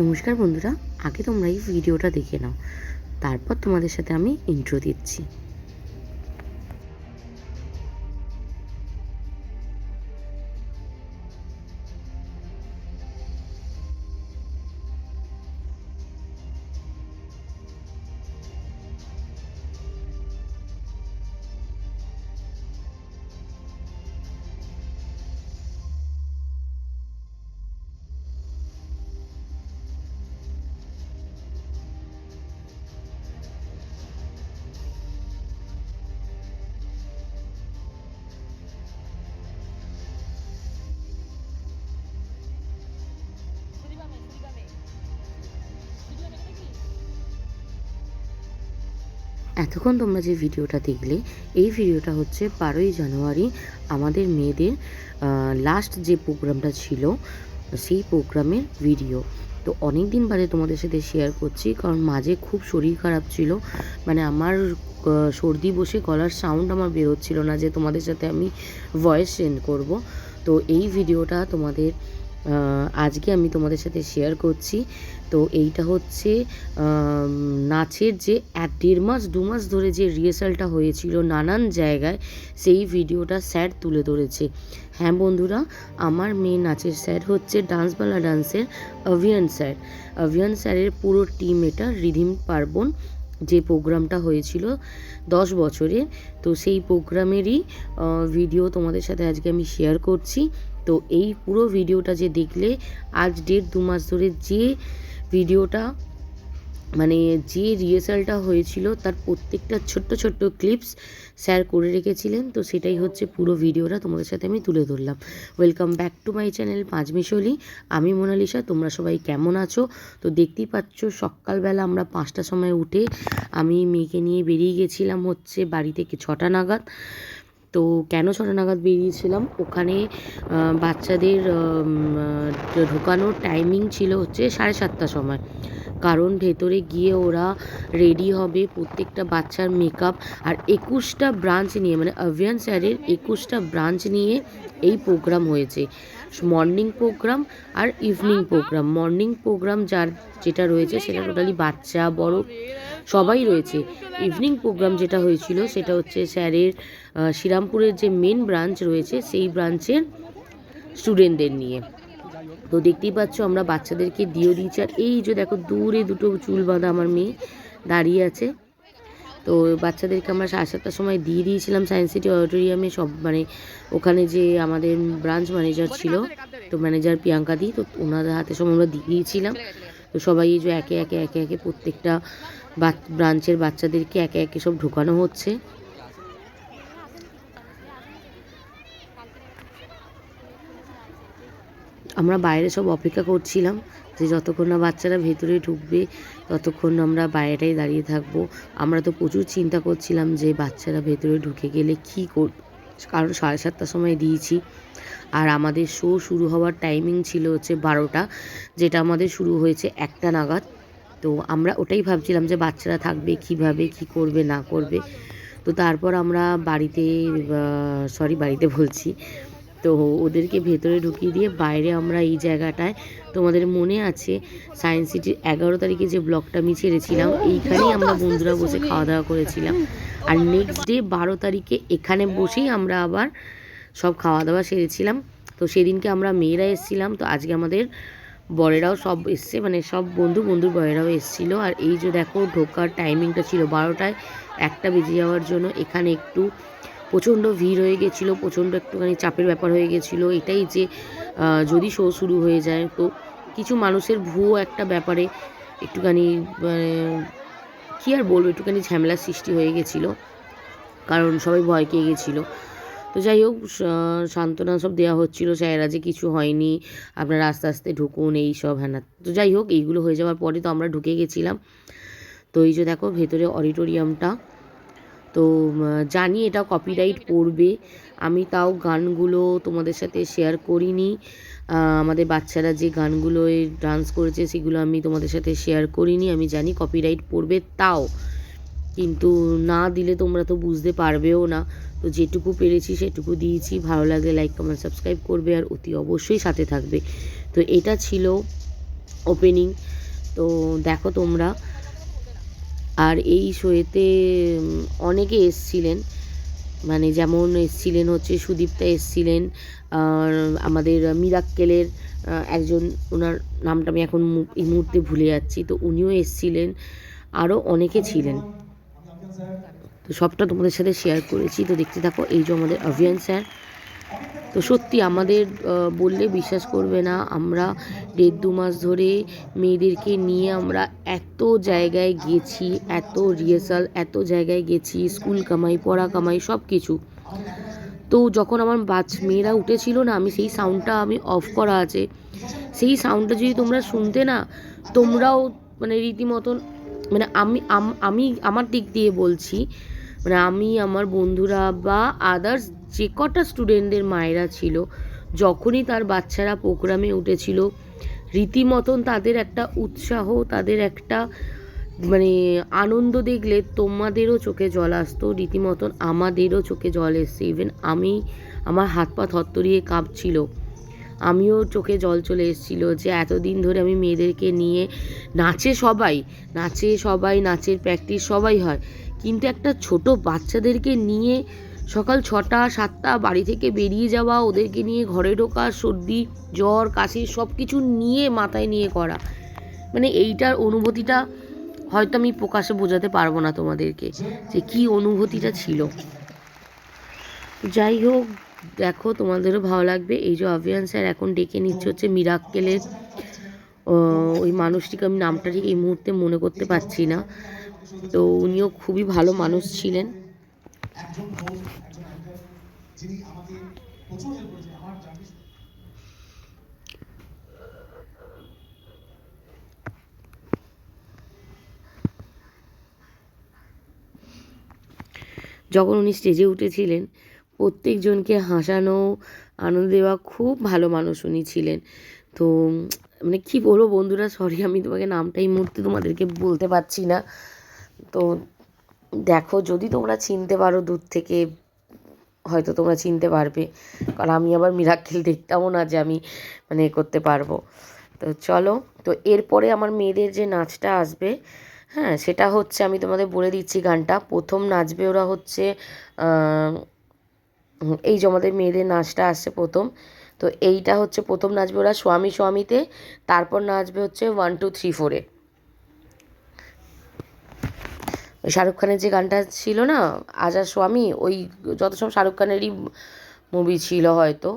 নমস্কার বন্ধুরা আগে তোমরা এই ভিডিওটা দেখে নাও। তারপর তোমাদের সাথে আমি ইন্ট্রো দিচ্ছি। এতক্ষণ তোমরা যে ভিডিওটা দেখলে, এই ভিডিওটা হচ্ছে বারোই জানুয়ারি আমাদের মেয়েদের লাস্ট যে প্রোগ্রামটা ছিল, সেই প্রোগ্রামের ভিডিও তো অনেক দিন বাদে তোমাদের সাথে শেয়ার করছি, কারণ মাঝে খুব শরীর খারাপ ছিল। মানে আমার সর্দি বসে গলার সাউন্ড আমার বেরোচ্ছিল না যে তোমাদের সাথে আমি ভয়েস সেন্ড করব। তো এই ভিডিওটা তোমাদের আজকে আমি তোমাদের সাথে শেয়ার করছি। তো এইটা হচ্ছে নাচের যে এক দেড় মাস, দু মাস ধরে যে রিহার্সালটা হয়েছিল নানান জায়গায়, সেই ভিডিওটা স্যার তুলে ধরেছে। হ্যাঁ বন্ধুরা, আমার মেয়ে নাচের স্যার হচ্ছে ডান্সবালা ডান্সের অভিয়ান স্যার অভিয়ান স্যারের পুরো টিম এটা রিধিম পার্বণ যে প্রোগ্রামটা হয়েছিল দশ বছরে তো সেই প্রোগ্রামেরই ভিডিও তোমাদের সাথে আজকে আমি শেয়ার করছি। তো এই পুরো ভিডিওটা যে দেখলে, আজ দেড় দু মাস ধরে যে ভিডিওটা মানে যে রিহার্সালটা হয়েছিল, তার প্রত্যেকটা ছোট্ট ছোট্ট ক্লিপস স্যার করে রেখেছিলেন। তো সেটাই হচ্ছে পুরো ভিডিওটা তোমাদের সাথে আমি তুলে ধরলাম। Welcome back to my channel Panchmishali আমি মোনালিসা, তোমরা সবাই কেমন আছো? তো দেখতেই পাচ্ছ, সকালবেলা আমরা পাঁচটার সময় উঠে আমি মেয়েকে নিয়ে বেরিয়ে গেছিলাম হচ্ছে বাড়ি থেকে ছটা নাগাদ। তো কেন ছটা নাগাদ বেরিয়েছিলাম? ওখানে বাচ্চাদের ঢোকানোর টাইমিং ছিল হচ্ছে সাড়ে সাতটার সময়। কারণ ভেতরে গিয়ে ওরা রেডি হবে প্রত্যেকটা বাচ্চার মেকআপ আর একুশটা ব্রাঞ্চ নিয়ে মানে অভিয়ান স্যারের একুশটা ব্রাঞ্চ নিয়ে এই প্রোগ্রাম হয়েছে। মর্নিং প্রোগ্রাম আর ইভিনিং প্রোগ্রাম মর্নিং প্রোগ্রাম যার যেটা রয়েছে সেটা টোটালি বাচ্চা, বড় সবাই রয়েছে। ইভিনিং প্রোগ্রাম যেটা হয়েছিল, সেটা হচ্ছে স্যারের শ্রীরামপুরের যে মেন ব্রাঞ্চ রয়েছে, সেই ব্রাঞ্চের স্টুডেন্টদের নিয়ে। তো দেখতেই পাচ্ছ, আমরা বাচ্চাদেরকে দিয়েও দিয়েছি। আর এই যে দেখো, দূরে দুটো চুল বাঁধা আমার মেয়ে দাঁড়িয়ে আছে। তো বাচ্চাদেরকে আমরা সাড়ে সাতটার সময় দিয়ে দিয়েছিলাম সায়েন্স সিটি অডিটোরিয়ামে সব মানে ওখানে যে আমাদের ব্রাঞ্চ ম্যানেজার ছিল, তো ম্যানেজার প্রিয়াঙ্কা দি, তো ওনাদের হাতে সব আমরা দিয়ে দিয়েছিলাম। তো সবাই যে একে একে একে একে প্রত্যেকটা ব্রাঞ্চের বাচ্চাদেরকে একে একে সব ঢোকানো হচ্ছে। আমরা বাইরে সব অপেক্ষা করছিলাম যে যতক্ষণ না বাচ্চারা ভেতরে ঢুকবে, ততক্ষণ আমরা বাইরেটাই দাঁড়িয়ে থাকব। আমরা তো প্রচুর চিন্তা করছিলাম যে বাচ্চারা ভেতরে ঢুকে গেলে কী কর কারণ সাড়ে সাতটার সময় দিয়েছি। আর আমাদের শো শুরু হওয়ার টাইমিং ছিল হচ্ছে বারোটা, যেটা আমাদের শুরু হয়েছে একটা নাগাদ। তো আমরা ওটাই ভাবছিলাম যে বাচ্চারা থাকবে কীভাবে, কি করবে, না করবে। তো তারপর আমরা বাড়িতে সরি বাড়িতে বলছি। তো ওদেরকে ভেতরে ঢুকিয়ে দিয়ে বাইরে আমরা এই জায়গাটায়, তোমাদের মনে আছে সায়েন্স সিটির এগারো তারিখে যে ব্লগটা আমি ছেড়েছিলাম, এইখানেই আমরা বন্ধুরা বসে খাওয়া দাওয়া করেছিলাম। আর নেক্সট ডে বারো তারিখে এখানে বসেই আমরা আবার সব খাওয়া দাওয়া সেরেছিলাম। তো সেদিনকে আমরা মেয়েরা এসেছিলাম। তো আজকে আমাদের বরেরাও সব এসছে মানে সব বন্ধু বন্ধুর বরেরাও এসেছিল। আর এই যে দেখো, ঢোকার টাইমিংটা ছিল বারোটায়, একটা বেজে যাওয়ার জন্য এখানে একটু প্রচণ্ড ভিড় হয়ে গেছিল, প্রচণ্ড একটুখানি চাপের ব্যাপার হয়ে গেছিল। এটাই যে যদি শো শুরু হয়ে যায়, তো কিছু মানুষের ভুয়ো একটা ব্যাপারে একটুখানি মানে কী আর বলব, একটুখানি ঝামেলার সৃষ্টি হয়ে গেছিল। কারণ সবাই ভয় পেয়ে গেছিল। তো যাই হোক সান্ত্বনা সব দেওয়া হচ্ছিল, স্যারেরা যে কিছু হয়নি, আপনারা আস্তে আস্তে ঢুকুন, এই সব হ্যাঁ না তো যাই হোক, এইগুলো হয়ে যাওয়ার পরে তো আমরা ঢুকে গেছিলাম। তো এই যে দেখো, ভেতরে অডিটোরিয়ামটা। তো জানি এটা কপিরাইট পড়বে। আমি তাও গানগুলো তোমাদের সাথে শেয়ার করিনি। আমাদের বাচ্চারা যে গানগুলোয় ডান্স করেছে, সেগুলো আমি তোমাদের সাথে শেয়ার করিনি। আমি জানি কপিরাইট পড়বে তাও। কিন্তু না দিলে তোমরা তো বুঝতে পারবেও না। তো যেটুকু পেরেছি সেটুকু দিয়েছি। ভালো লাগলে লাইক কমেন্ট সাবস্ক্রাইব করবে আর অতি অবশ্যই সাথে থাকবে। তো এটা ছিল ওপেনিং তো দেখো তোমরা। আর এই শোয়েতে অনেকে এসছিলেন। মানে যেমন এসছিলেন হচ্ছে সুদীপ্তা এসছিলেন। আমাদের মিরাক্কেলের একজন, ওনার নামটা আমি এখন এই মুহূর্তে ভুলে যাচ্ছি। তো উনিও এসছিলেন। আরও অনেকে ছিলেন। তো সবটা তোমাদের সাথে শেয়ার করেছি। তো দেখতে থাকো, এই যে আমাদের অভিয়ান স্যার তো সত্যি আমাদের বললে বিশ্বাস করবে না। আমরা দেড় দু মাস ধরে মেয়েদেরকে নিয়ে আমরা এত জায়গায় গেছি, এত রিহার্সাল এত জায়গায় গেছি স্কুল কামাই, পড়া কামাই সব কিছু তো যখন আমার বাচ, মেয়েরা উঠেছিল না, আমি সেই সাউন্ডটা আমি অফ করা আছে। সেই সাউন্ডটা যদি তোমরা শুনতে না, তোমরাও মানে রীতিমতন মানে আমি আমি আমার দিক দিয়ে বলছি মানে আমি আমার বন্ধুরা বা আদার্স যে কটা স্টুডেন্টদের মায়েরা ছিল, যখনই তার বাচ্চারা প্রোগ্রামে উঠেছিল, রীতিমতন তাদের একটা উৎসাহ, তাদের একটা মানে আনন্দ দেখলে তোমাদেরও চোখে জল আসতো, রীতিমতন আমাদেরও চোখে জল এসছে। ইভেন আমি আমার হাত পা থরথরিয়ে কাঁপছিল। আমিও চোখে জল চলে এসেছিল যে এতদিন ধরে আমি মেয়েদেরকে নিয়ে নাচে সবাই নাচে সবাই, নাচের প্র্যাকটিস সবাই হয়। কিন্তু একটা ছোট বাচ্চাদেরকে নিয়ে সকাল ছটা, সাতটা বাড়ি থেকে বেরিয়ে যাওয়া, ওদেরকে নিয়ে ঘরে ঢোকা, সর্দি, জ্বর, কাশি সব কিছু নিয়ে মাথায় নিয়ে করা। মানে এইটার অনুভূতিটা হয়তো আমি প্রকাশে বোঝাতে পারব না তোমাদেরকে যে কি অনুভূতিটা ছিল। যাই হোক, দেখো তোমাদেরও ভালো লাগবে। এই যে অভিয়ান স্যার এখন ডেকে নিচ্ছে হচ্ছে মিরাক্কেলের ওই মানুষটিকে আমি নামটা ঠিক এই মুহূর্তে মনে করতে পারছি না। তো উনিও খুবই ভালো মানুষ ছিলেন। যখন উনি স্টেজে উঠেছিলেন প্রত্যেকজনকে হাসানো আনন্দ দেওয়া খুব ভালো মানুষ উনি ছিলেন। তো মানে কি বলব বন্ধুরা সরি আমি তোমাকে নামটা এই মুহূর্তে তোমাদেরকে বলতে পারছি না। তো দেখো, যদি তোমরা চিনতে পারো দূর থেকে, হয়তো তোমরা চিনতে পারবে। কারণ আমি আবার মিরাক্কেল দেখতামও না যে আমি মানে করতে পারব। তো চলো, তো এরপরে আমার মেয়েদের যে নাচটা আসবে হ্যাঁ সেটা হচ্ছে আমি তোমাদের বলে দিচ্ছি গানটা। প্রথম নাচবে ওরা হচ্ছে এই যে আমাদের মেয়েদের নাচটা আসছে প্রথম। তো এইটা হচ্ছে প্রথম নাচবে ওরা স্বামী স্বামীতে তারপর নাচবে হচ্ছে ওয়ান টু থ্রি ফোরে ওই শাহরুখ খানের যে গানটা ছিল না আজার স্বামী, ওই যত সব শাহরুখ খানেরই মুভি ছিল হয়তো।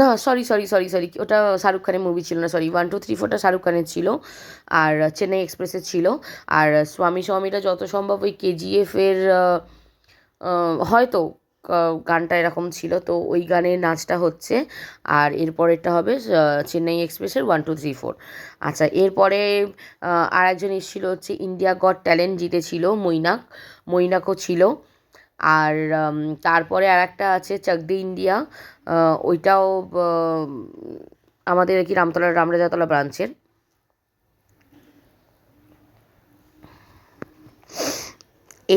না সরি সরি সরি সরি ওটা শাহরুখ খানের মুভি ছিল না সরি ওয়ান টু থ্রি ফোরটা শাহরুখ খানের ছিল, আর চেন্নাই এক্সপ্রেসে ছিল, আর স্বামী স্বামীটা যত সম্ভব ওই কেজিএফের হয়তো গানটা এরকম ছিল। তো ওই গানের নাচটা হচ্ছে। আর এরপরেরটা হবে চেন্নাই এক্সপ্রেসের ওয়ান, টু, থ্রি, ফোর। আচ্ছা এরপরে আর একজন এসেছিল হচ্ছে ইন্ডিয়া গড ট্যালেন্ট, জিতেছিল মৈনাক। মৈনাকও ছিল। আর তারপরে আর একটা আছে চাকদি ইন্ডিয়া। ওইটাও আমাদের কি রামতলার রামরাজাতলা ব্রাঞ্চের।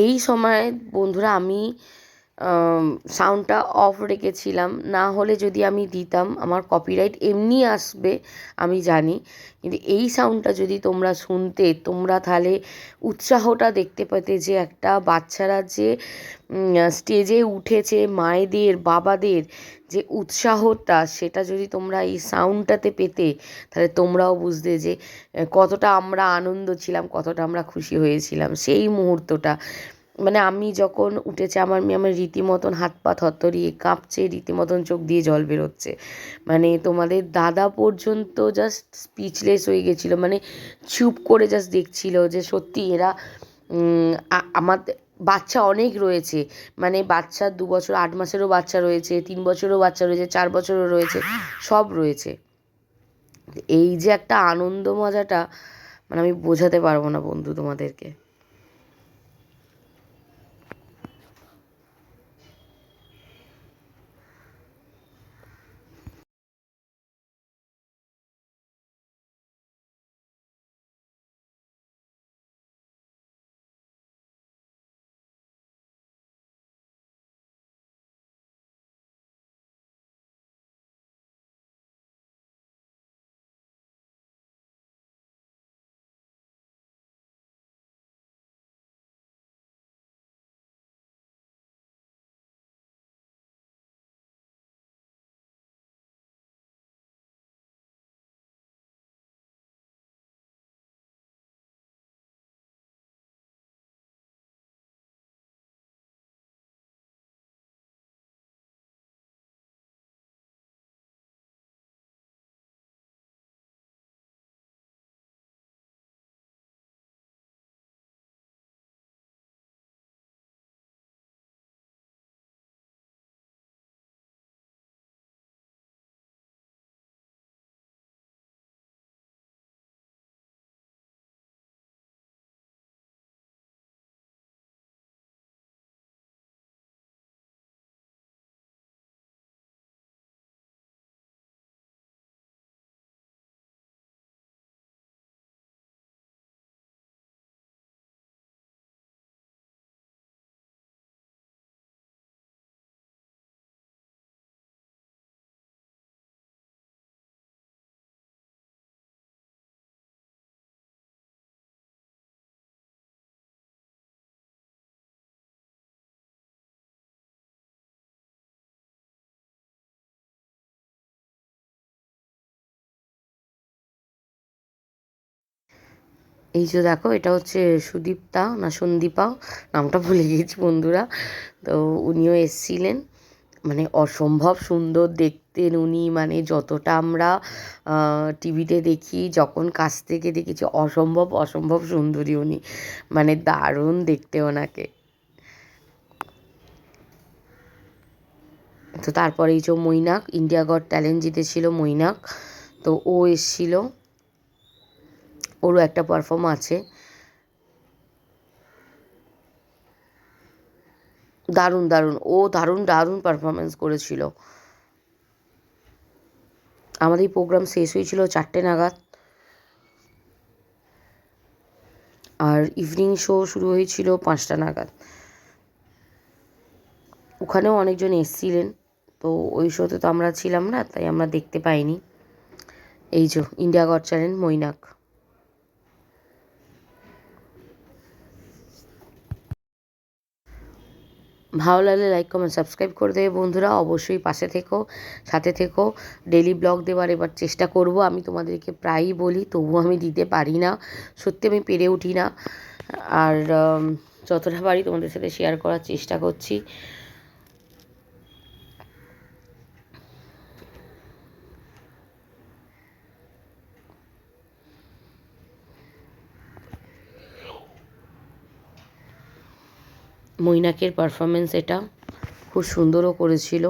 এই সময় বন্ধুরা আমি সাউন্ডটা অফ রেখেছিলাম। না হলে যদি আমি দিতাম, আমার কপিরাইট এমনি আসবে, আমি জানি। কিন্তু এই সাউন্ডটা যদি তোমরা শুনতে, তোমরা তাহলে উৎসাহটা দেখতে পেতে যে একটা বাচ্চারা যে স্টেজে উঠেছে, মায়েদের, বাবাদের যে উৎসাহটা, সেটা যদি তোমরা এই সাউন্ডটাতে পেতে, তাহলে তোমরাও বুঝতে যে, কতটা আমরা আনন্দ ছিলাম, কতটা আমরা খুশি হয়েছিলাম। সেই মুহূর্তটা মানে আমি যখন উঠেছে আমার মেয়ে আমার রীতিমতন হাত পা থরথরিয়ে কাঁপছে রীতিমতন চোখ দিয়ে জল বেরোচ্ছে। মানে তোমাদের দাদা পর্যন্ত জাস্ট স্পিচলেস হয়ে গেছিল। মানে চুপ করে জাস্ট দেখছিল যে সত্যি এরা উম, আ- আমাদের বাচ্চা অনেক রয়েছে। মানে বাচ্চা দু বছর আট মাসেরও বাচ্চা রয়েছে তিন বছরেরও বাচ্চা রয়েছে চার বছরও রয়েছে সব রয়েছে। এই যে একটা আনন্দ মজাটা মানে আমি বোঝাতে পারব না বন্ধু তোমাদেরকে। এই যে দেখো, এটা হচ্ছে সুদীপ্তা না সন্দীপা, নামটা ভুলে গিয়েছি বন্ধুরা। তো উনিও এসছিলেন। মানে অসম্ভব সুন্দর দেখতেন উনি মানে যতটা আমরা টিভিতে দেখি, যখন কাছ থেকে দেখেছি, অসম্ভব অসম্ভব সুন্দরী উনি। মানে দারুণ দেখতে ওনাকে। তো তারপরে এই যে মৈনাক, ইন্ডিয়া গড ট্যালেন্ট জিতেছিল মৈনাক। তো ও এসছিল। ওরও একটা পারফর্ম আছে। দারুণ দারুণ। ও দারুণ দারুণ পারফরমেন্স করেছিল। আমাদের প্রোগ্রাম শেষ হয়েছিল চারটে নাগাদ। আর ইভিনিং শো শুরু হয়েছিল পাঁচটা নাগাদ। ওখানেও অনেকজন এসছিলেন। তো ওই শোতে তো আমরা ছিলাম না, তাই আমরা দেখতে পাইনি। এই যে ইন্ডিয়া গড চ্যানেল মৈনাক। ভালো লাগলে লাইক কমেন্ট সাবস্ক্রাইব করে দেবে। বন্ধুরা, অবশ্যই পাশে থেকো, সাথে থেকো। ডেলি ব্লগ দেওয়ার এবার চেষ্টা করব। আমি তোমাদেরকে প্রায়ই বলি তবু আমি দিতে পারি না। সত্যি আমি পেরে উঠি না। আর যতটা পারি তোমাদের সাথে শেয়ার করার চেষ্টা করছি। মৈনাকের পারফরমেন্স এটা খুব সুন্দরও করেছিল।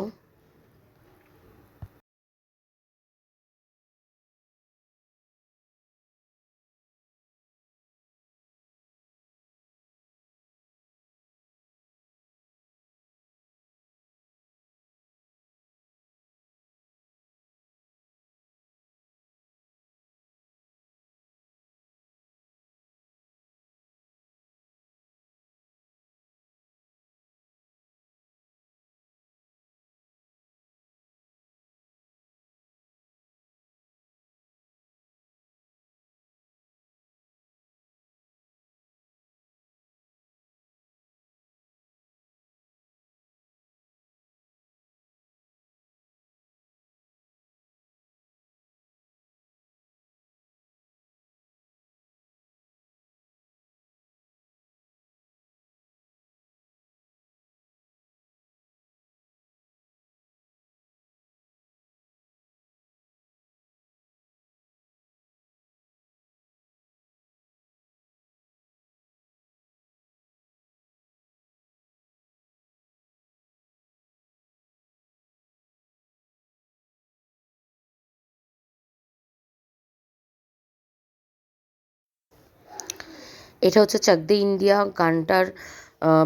এটা হচ্ছে চাক দে ইন্ডিয়া গানটার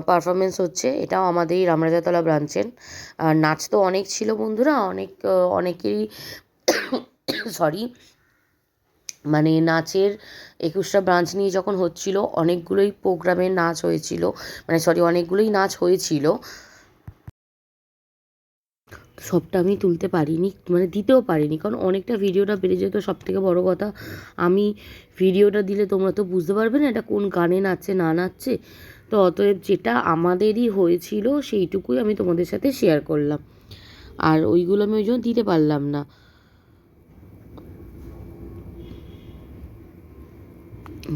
পারফরমেন্স হচ্ছে। এটাও আমাদের রামরাজাতলা ব্রাঞ্চের আর নাচ তো অনেক ছিল বন্ধুরা, অনেক অনেকেরই সরি মানে নাচের একুশটা ব্রাঞ্চ নিয়ে যখন হচ্ছিল, অনেকগুলোই প্রোগ্রামের নাচ হয়েছিল। মানে সরি অনেকগুলোই নাচ হয়েছিল। সবটা আমি তুলতে পারিনি মানে দিতেও পারিনি। কারণ অনেকটা ভিডিওটা বেড়ে যেত সব থেকে বড়ো কথা, আমি ভিডিওটা দিলে তোমরা তো বুঝতে পারবে না এটা কোন গানে নাচছে, না নাচছে। তো অতএব যেটা আমাদেরই হয়েছিল, সেইটুকুই আমি তোমাদের সাথে শেয়ার করলাম। আর ওইগুলো আমি ওই জন্য দিতে পারলাম না।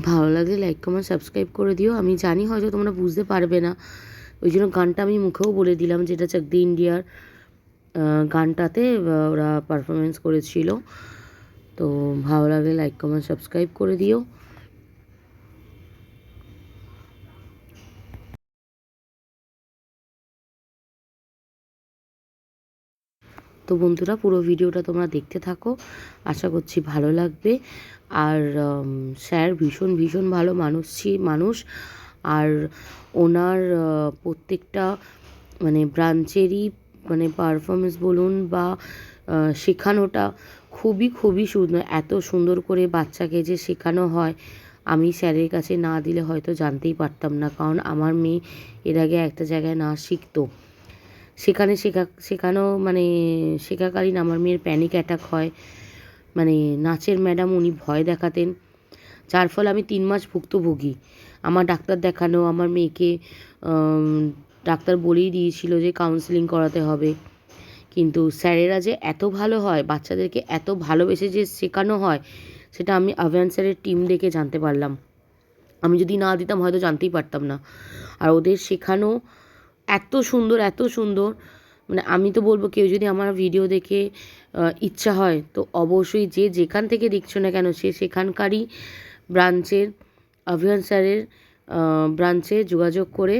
ভালো লাগলে লাইক কমেন্ট সাবস্ক্রাইব করে দিও। আমি জানি হয়তো তোমরা বুঝতে পারবে না। ওই জন্য গানটা আমি মুখেও বলে দিলাম, যেটা চাকদি ইন্ডিয়ার গানটাতে ওরা পারফরমেন্স করেছিল। তো ভালো লাগলে লাইক কমেন্ট সাবস্ক্রাইব করে দিও। তো বন্ধুরা, পুরো ভিডিওটা তোমরা দেখতে থাকো। আশা করছি ভালো লাগবে। আর স্যার ভীষণ ভীষণ ভালো মানুষ মানুষ। আর ওনার প্রত্যেকটা মানে ব্রাঞ্চেরই মানে পারফরমেন্স বলুন বা শেখানোটা খুবই খুবই সুন্দর এত সুন্দর করে বাচ্চাকে যে শেখানো হয়, আমি স্যারের কাছে না দিলে হয়তো জানতেই পারতাম না। কারণ আমার মেয়ে এর আগে একটা জায়গায় নাচ শিখতো। সেখানে শেখা, শেখানো মানে শেখাকালীন আমার মেয়ের প্যানিক অ্যাটাক হয়। মানে নাচের ম্যাডাম উনি ভয় দেখাতেন। যার ফলে আমি তিন মাস ভুক্তভোগী। আমার ডাক্তার দেখানো, আমার মেয়েকে ডাক্তার বলেই দিয়েছিল যে কাউন্সেলিং করাতে হবে। কিন্তু স্যারেরা যে এত ভালো হয়, বাচ্চাদেরকে এত ভালোবেসে যে শেখানো হয়, সেটা আমি আভিয়ান স্যারের টিম দেখে জানতে পারলাম। আমি যদি না দিতাম হয়তো জানতেই পারতাম না। আর ওদের শেখানো এত সুন্দর এত সুন্দর। মানে আমি তো বলব কেউ যদি আমার ভিডিও দেখে ইচ্ছা হয়, তো অবশ্যই যে যেখান থেকে দেখছ না কেন, সে সেখানকারই ব্রাঞ্চের অভিয়ান স্যারের ব্রাঞ্চে যোগাযোগ করে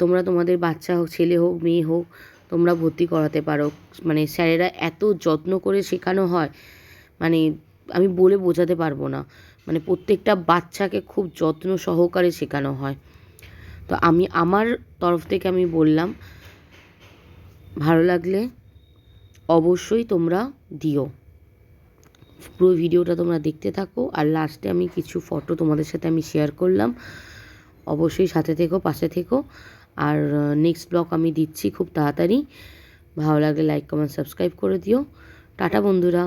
তোমরা তোমাদের বাচ্চা হোক, ছেলে হোক, মেয়ে হোক, তোমরা ভর্তি করাতে পারো। মানে স্যারেরা এত যত্ন করে শেখানো হয় মানে আমি বলে বোঝাতে পারব না। মানে প্রত্যেকটা বাচ্চাকে খুব যত্ন সহকারে শেখানো হয়। তো আমি, আমার তরফ থেকে আমি বললাম, ভালো লাগলে অবশ্যই তোমরা দিও। পুরো ভিডিওটা তোমরা দেখতে থাকো, আর লাস্টে আমি কিছু ফটো তোমাদের সাথে আমি শেয়ার করলাম। অবশ্যই সাথে থেকো, পাশে থেকো। আর নেক্সট ব্লগ আমি দিচ্ছি খুব তাড়াতাড়ি। ভালো লাগলে লাইক কমেন্ট সাবস্ক্রাইব করে দিও। টাটা বন্ধুরা।